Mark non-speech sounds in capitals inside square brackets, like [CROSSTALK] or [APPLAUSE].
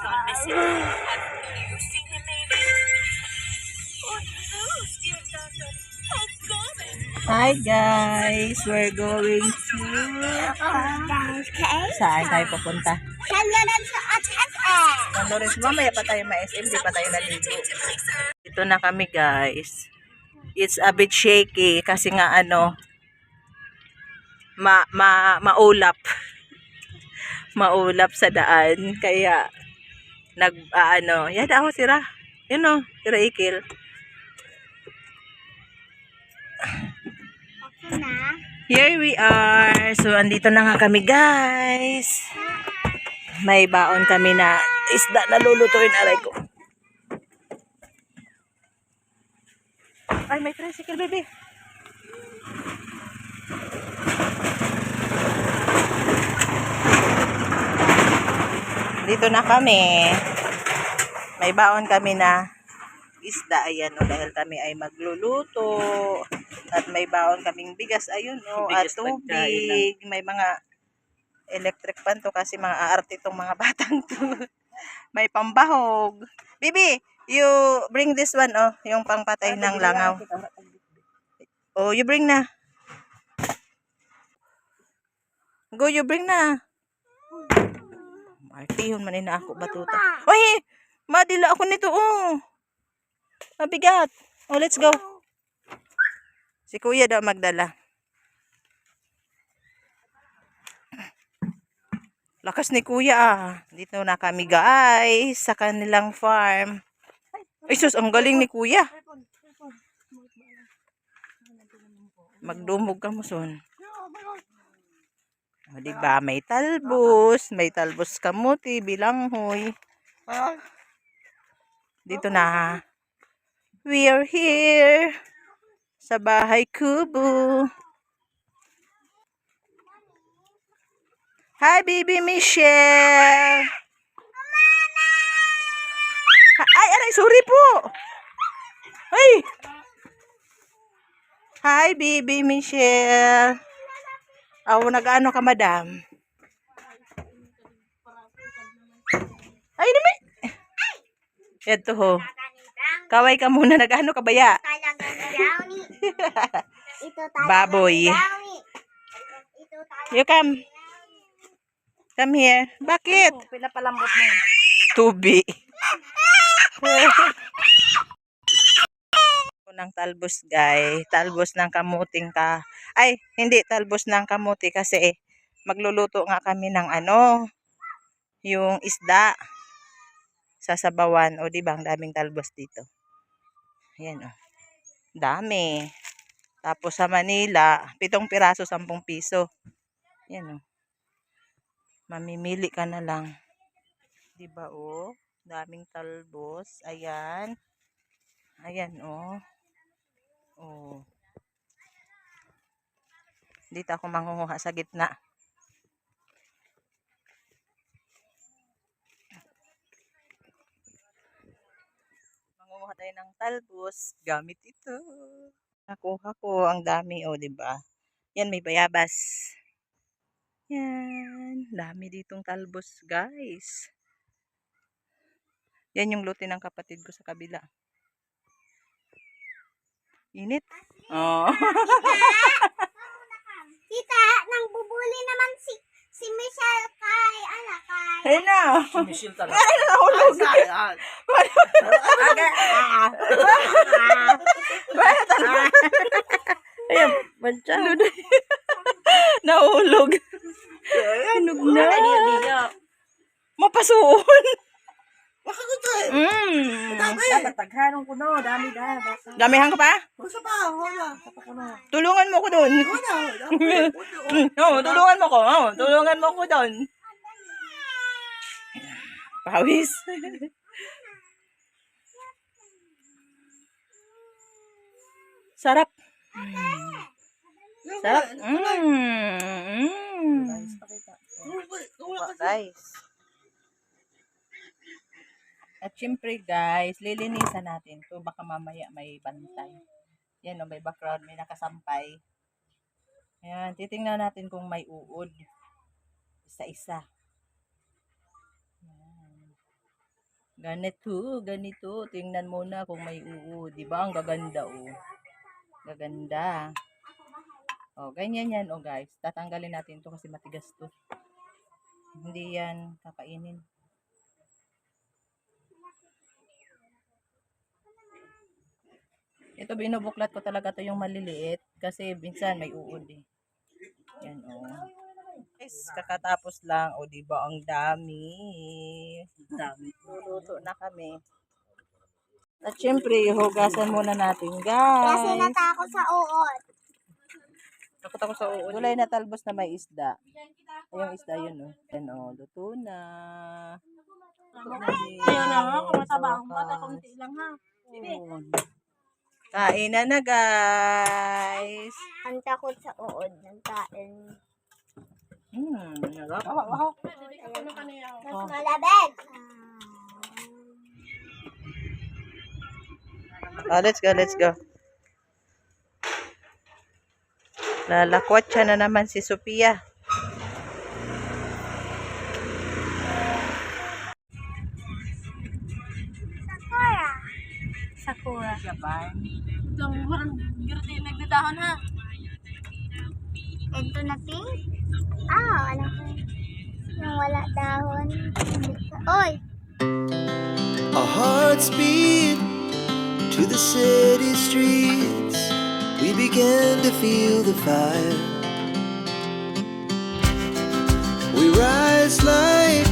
gone missing. [SIGHS] Have you seen him, maybe? Oh, no, dear Doctor. Oh. Hi guys, we're going to... Saan tayo pupunta? Kailangan sa ATM. Lawrence, mamaya pa tayo ma-SM, di pa tayo naligo. Ito na kami guys. It's a bit shaky kasi nga ano, ma, ma, maulap. maulap sa daan. Kaya, nag, ah, ano, yada ako sira. Yun o, sira ikil. Okay na. Here we are. So, andito na nga kami guys. May baon kami na isda na lulutuin aray ko. Ay, may tricycle, baby. Dito na kami. May baon kami na isda. Ayan, o, dahil kami ay magluluto. At may baon kaming bigas. Ayun, o, at tubig. May mga electric pan to kasi mga aarte tong mga [LAUGHS] batang to. may pambahog. Bibi, you bring this one, oh. Yung pangpatay ng langaw. Oh, you bring na. Go, you bring na. Martihon man na ako batuta. Oy, madila ako nito, oh. Mabigat. Oh, let's go. Si kuya daw magdala. Lakas ni kuya ah. Dito na kami guys sa kanilang farm. Ay sus, ang galing ni kuya. Magdumog ka mo son. O, diba? May talbos. May talbos kamuti, bilanghoy. Dito na. We are here. Sa bahay kubo. Hi, baby Michelle. Ay, aray, sorry po. Ay. Hi, baby Michelle. Aw, nag-ano ka, madam? Ay, dami. Ito ho. Kaway ka muna, nag-ano ka baya? [LAUGHS] Baboy. You come. Come here. Bakit? Pinapalambot mo. Tubi. [LAUGHS] ng talbos, guys. Talbos ng kamuting ka. Ay, hindi talbos ng kamuti kasi magluluto nga kami ng ano, yung isda sa sabawan. O, di ba? Ang daming talbos dito. Ayan, o. Dami. Tapos sa Manila, pitong piraso, sampung piso. Ayan, o. Mamimili ka na lang. Di ba, o? Daming talbos. Ayan. Ayan, oh. Oh. Dito ako mangunguha sa gitna. Mangunguha tayo ng talbos gamit ito. Nakuha ko ang dami, oh, 'di ba? Yan may bayabas. Yan, dami ditong talbos, guys. Yan yung luti ng kapatid ko sa kabila. Init. Oh. Tita, [LAUGHS] nang bubuli naman si si Michelle kay ano kay Ayun na. Michelle talaga. Ay, nahulog. Sayang. [LAUGHS] Ayan, bantya. Nahulog. Hinog na. Mapasuon. Makaguto eh. Mm. Dapat taghanong ko no. Dami da. Damihan ka pa? Gusto pa. Wala. Tulungan mo ko doon. Wala. [LAUGHS] Oo, tulungan mo ko. Oo, tulungan mo ko doon. Pawis. [LAUGHS] Sarap. Sarap. Mm. Mm. Guys. At syempre guys, lilinisan natin to baka mamaya may bantay. Yan o, may background, may nakasampay. Ayan, titingnan natin kung may uod. Isa-isa. Ganito, ganito. Tingnan mo na kung may uu. Di ba? Ang gaganda, oh. Gaganda. Oh, ganyan yan, oh guys. Tatanggalin natin to kasi matigas to. Hindi yan kakainin. Ito binubuklat ko talaga to yung maliliit kasi minsan may uod eh. Yan oh. Guys, kakatapos lang. O, di ba ang dami? Dami. Luluto na kami. At syempre, hugasan muna natin, Kasi guys. natakot sa uod. Takot ako sa uod. Gulay na talbos na may isda. Ay, yung isda yun, oh. Yan, oh. Luto na. Na nga, kung mataba ang bata, kunti lang ha. Yun. Kain na na, guys. Ang takot sa uod ng kain. Hmm, narap. Mas malabig. Oh, let's go, let's go. Lalakwat siya na naman si Sophia. Japan. Lang, marang girti nagdadahan ha. Ito na pink? Ah, wala ko. Yung wala dahon. Oy! Our hearts beat to the city streets. We began to feel the fire. We rise like